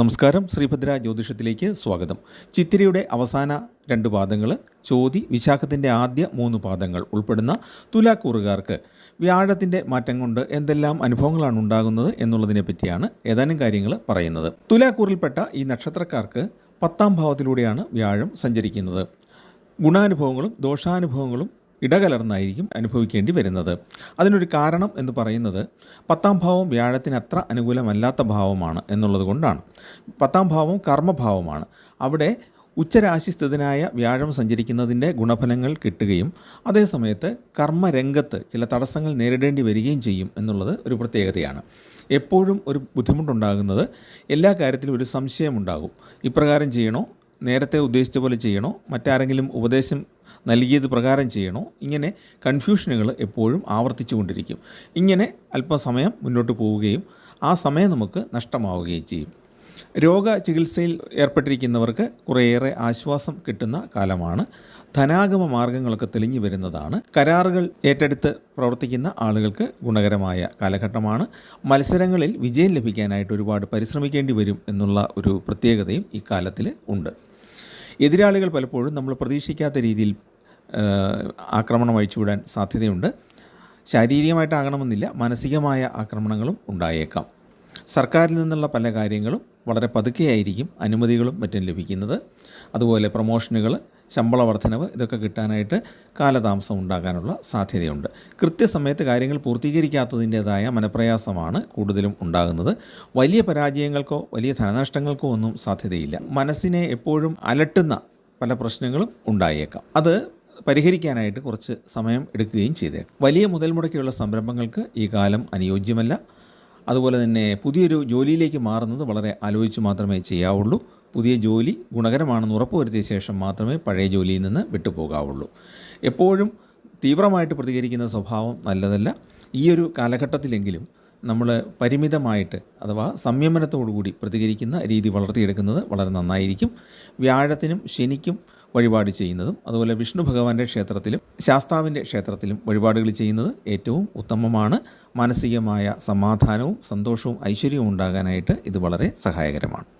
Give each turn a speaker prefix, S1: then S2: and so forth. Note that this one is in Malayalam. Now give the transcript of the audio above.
S1: നമസ്കാരം. ശ്രീഭദ്ര ജ്യോതിഷത്തിലേക്ക് സ്വാഗതം. ചിത്തിരയുടെ അവസാന രണ്ട് പാദങ്ങൾ ചോതി വിശാഖത്തിന്റെ ആദ്യ മൂന്ന് പാദങ്ങൾ ഉൾപ്പെടുന്ന തുലാക്കൂറുകാർക്ക് വ്യാഴത്തിന്റെ മാറ്റം കൊണ്ട് എന്തെല്ലാം അനുഭവങ്ങളാണ് ഉണ്ടാകുന്നത് എന്നുള്ളതിനെ പറ്റിയാണ് ഏതാനും കാര്യങ്ങൾ പറയുന്നത്. തുലാക്കൂറിൽപ്പെട്ട ഈ നക്ഷത്രക്കാർക്ക് പത്താം ഭാവത്തിലൂടെയാണ് വ്യാഴം സഞ്ചരിക്കുന്നത്. ഗുണാനുഭവങ്ങളും ദോഷാനുഭവങ്ങളും ഇടകലർന്നായിരിക്കും അനുഭവിക്കേണ്ടി വരുന്നത്. അതിനൊരു കാരണം എന്ന് പറയുന്നത് പത്താം ഭാവം വ്യാഴത്തിന് അത്ര അനുകൂലമല്ലാത്ത ഭാവമാണ് എന്നുള്ളത് കൊണ്ടാണ്. പത്താം ഭാവം കർമ്മഭാവമാണ്. അവിടെ ഉച്ചരാശിസ്ഥിതനായ വ്യാഴം സഞ്ചരിക്കുന്നതിന്റെ ഗുണഫലങ്ങൾ കിട്ടുകയും അതേസമയത്ത് കർമ്മരംഗത്ത് ചില തടസ്സങ്ങൾ നേരിടേണ്ടി വരികയും ചെയ്യും എന്നുള്ളത് ഒരു പ്രത്യേകതയാണ്. എപ്പോഴും ഒരു ബുദ്ധിമുട്ടുണ്ടാകുന്നത് എല്ലാ കാര്യത്തിലും ഒരു സംശയമുണ്ടാകും. ഇപ്രകാരം ചെയ്യണോ? നേരത്തെ ഉദ്ദേശിച്ച പോലെ ചെയ്യണോ? മറ്റാരെങ്കിലും ഉപദേശം നൽകിയത് പ്രകാരം ചെയ്യണോ? ഇങ്ങനെ കൺഫ്യൂഷനുകൾ എപ്പോഴും ആവർത്തിച്ചു കൊണ്ടിരിക്കും. ഇങ്ങനെ അല്പസമയം മുന്നോട്ട് പോവുകയും ആ സമയം നമുക്ക് നഷ്ടമാവുകയും ചെയ്യും. രോഗ ചികിത്സയിൽ ഏർപ്പെട്ടിരിക്കുന്നവർക്ക് കുറേയേറെ ആശ്വാസം കിട്ടുന്ന കാലമാണ്. ധനാഗമ മാർഗങ്ങളൊക്കെ തെളിഞ്ഞു വരുന്നതാണ്. കരാറുകൾ ഏറ്റെടുത്ത് പ്രവർത്തിക്കുന്ന ആളുകൾക്ക് ഗുണകരമായ കാലഘട്ടമാണ്. മത്സരങ്ങളിൽ വിജയം ലഭിക്കാനായിട്ട് ഒരുപാട് പരിശ്രമിക്കേണ്ടി വരും എന്നുള്ള ഒരു പ്രത്യേകതയും ഇക്കാലത്തിൽ കാലത്തിൽ ഉണ്ട്. എതിരാളികൾ പലപ്പോഴും നമ്മൾ പ്രതീക്ഷിക്കാത്ത രീതിയിൽ ആക്രമണം അഴിച്ചുവിടാൻ സാധ്യതയുണ്ട്. ശാരീരികമായിട്ടാകണമെന്നില്ല മാനസികമായ ആക്രമണങ്ങളും ഉണ്ടായേക്കാം. സർക്കാരിൽ നിന്നുള്ള പല കാര്യങ്ങളും വളരെ പതുക്കെയായിരിക്കും അനുമതികളും മറ്റും ലഭിക്കുന്നത്. അതുപോലെ പ്രൊമോഷനുകൾ ശമ്പള വർധനവ് ഇതൊക്കെ കിട്ടാനായിട്ട് കാലതാമസം ഉണ്ടാകാനുള്ള സാധ്യതയുണ്ട്. കൃത്യസമയത്ത് കാര്യങ്ങൾ പൂർത്തീകരിക്കാത്തതിന്റേതായ മനപ്രയാസമാണ് കൂടുതലും ഉണ്ടാകുന്നത്. വലിയ പരാജയങ്ങൾക്കോ വലിയ ധനനഷ്ടങ്ങൾക്കോ ഒന്നും സാധ്യതയില്ല. മനസ്സിനെ എപ്പോഴും അലട്ടുന്ന പല പ്രശ്നങ്ങളും ഉണ്ടായേക്കാം. അത് പരിഹരിക്കാനായിട്ട് കുറച്ച് സമയം എടുക്കുകയും ചെയ്തേക്കും. വലിയ മുതൽ മുടക്കിയുള്ള സംരംഭങ്ങൾക്ക് ഈ കാലം അനുയോജ്യമല്ല. അതുപോലെ തന്നെ പുതിയൊരു ജോലിയിലേക്ക് മാറുന്നത് വളരെ ആലോചിച്ച് മാത്രമേ ചെയ്യാവുള്ളൂ. പുതിയ ജോലി ഗുണകരമാണെന്ന് ഉറപ്പുവരുത്തിയ ശേഷം മാത്രമേ പഴയ ജോലിയിൽ നിന്ന് വിട്ടുപോകാവുള്ളൂ. എപ്പോഴും തീവ്രമായിട്ട് പ്രതികരിക്കുന്ന സ്വഭാവം നല്ലതല്ല. ഈ ഒരു കാലഘട്ടത്തിലെങ്കിലും നമ്മൾ പരിമിതമായിട്ട് അഥവാ സംയമനത്തോടുകൂടി പ്രതികരിക്കുന്ന രീതി വളർത്തിയെടുക്കുന്നത് വളരെ നന്നായിരിക്കും. വ്യാഴത്തിനും ശനിക്കും വഴിപാട് ചെയ്യുന്നതും അതുപോലെ വിഷ്ണു ഭഗവാന്റെ ക്ഷേത്രത്തിലും ശാസ്താവിന്റെ ക്ഷേത്രത്തിലും വഴിപാടുകൾ ചെയ്യുന്നത് ഏറ്റവും ഉത്തമമാണ്. മാനസികമായ സമാധാനവും സന്തോഷവും ഐശ്വര്യവും ഉണ്ടാകാനായിട്ട് ഇത് വളരെ സഹായകരമാണ്.